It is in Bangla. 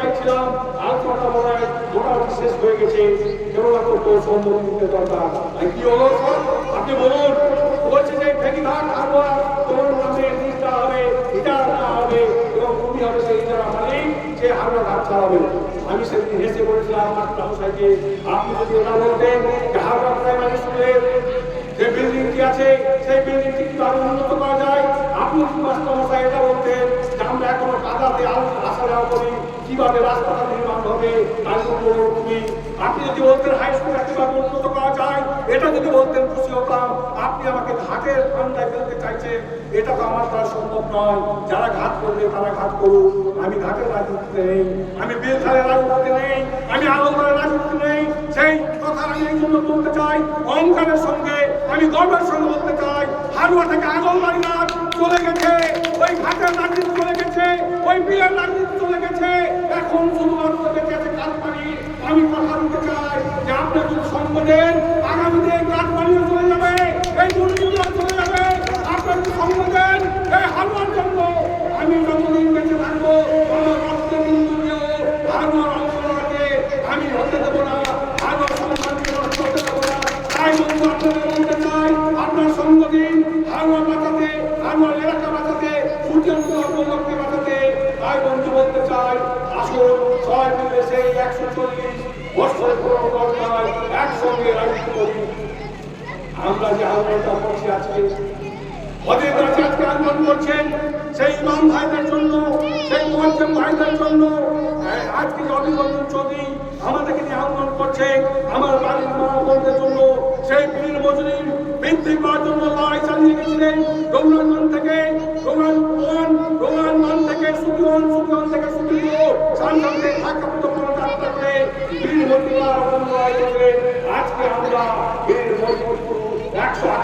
দেখছিলাম আলোচনাটা মনে হয় মোটামুটি শেষ হয়ে গেছে। কেবলমাত্র তোর সম্মতি দিতে দরকার। আর কি হলো আপনি বলুন। বলছে যে ফেকিঘাট হারবার তোমার নামে রেজিস্টার হবে ইজারা হবে এবং তুমি হবে সেই ইজারা মালিক সে হারবার ঘাট চালাবে। আমি সেদিন হেসে বলেছিলাম আমার ব্যবসায়ীকে আপনি যদি ওটা বলতেন যে হারবার প্রাইমারি স্কুলের যে বিল্ডিংটি আছে সেই বিল্ডিংটি কীভাবে উন্নত করা যায়? আপনি যদি আলো আসা যাওয়া করি কীভাবে রাস্তাটা নির্মাণ হবে তার উপর তুমি আপনি যদি বলতেন হাই স্কুলটা কীভাবে উন্নত করা যায়, এটা যদি বলতেন খুশি হতাম। আপনি আমাকে ঘাটের ঠান্ডায় ফেলতে চাইছেন, এটা তো আমার দ্বারা সম্ভব নয়। যারা ঘাট করবে, তারা ঘাট করুক। আমি ঘাটের রাজনীতিতে নেই, আমি বেলখালের রাজনীতিতে নেই, আমি আলমবারের রাজনীতিতে নেই। সেই কথা আমি এই জন্য বলতে চাই, অহংকারের সঙ্গে, আমি গর্বের সঙ্গে বলতে চাই, হারুয়া থেকে আগলবাড়ি নাচ চলে গেছে, ওই ঘাটের রাজনীতি চলে গেছে ওই বিয়ের রাজনীতি চলে গেছে এখন শুধুমাত্র বেঁচে আছে কাঠমারি আমি কথা দিতে চাই যে আপনি যদি সঙ্গ দেন আগামী দিনে এই যাবে। আপনার সঙ্গ দেন এই জন্য আমি যতদিন বেঁচে থাকব আমার রক্ত বিন্দু দিয়েও হারুয়ার আমি হতে দেবো না আপনাদের বলতে চাই, আপনার সঙ্গ দিন হারুয়া বাঁচাতে হারুয়ার এলাকা বাঁচাতে সূর্যান্ত বন্ধু, বলতে চাই, আসুন, সবাই মিলে সেই একশো চল্লিশ বছর পুরনো দরকার ওদের কাছে আজকে আন্দোলন করছেন। সেই ইমাম ভাইদের জন্য, সেই মোয়াজ্জেম ভাইদের জন্য হ্যাঁ, আজকে যে অভিনন্দন চৌধুরী আমাদেরকে নিয়ে আন্দোলন করছে। আমার বাড়ির মা বোনদের জন্য, সেই পীর মজুরির বৃদ্ধি পাওয়ার জন্য লড়াই চালিয়ে গেছিলেন। রঘুনাথ থেকে রোহান ওয়ান রোহান ওয়ান থেকে সুকিওয়ান সুকিওয়ান থেকে সুকিও সান্তান থেকে ঢাকা পর্যন্ত যাত্রা করে পীর মজুরি লড়াই করে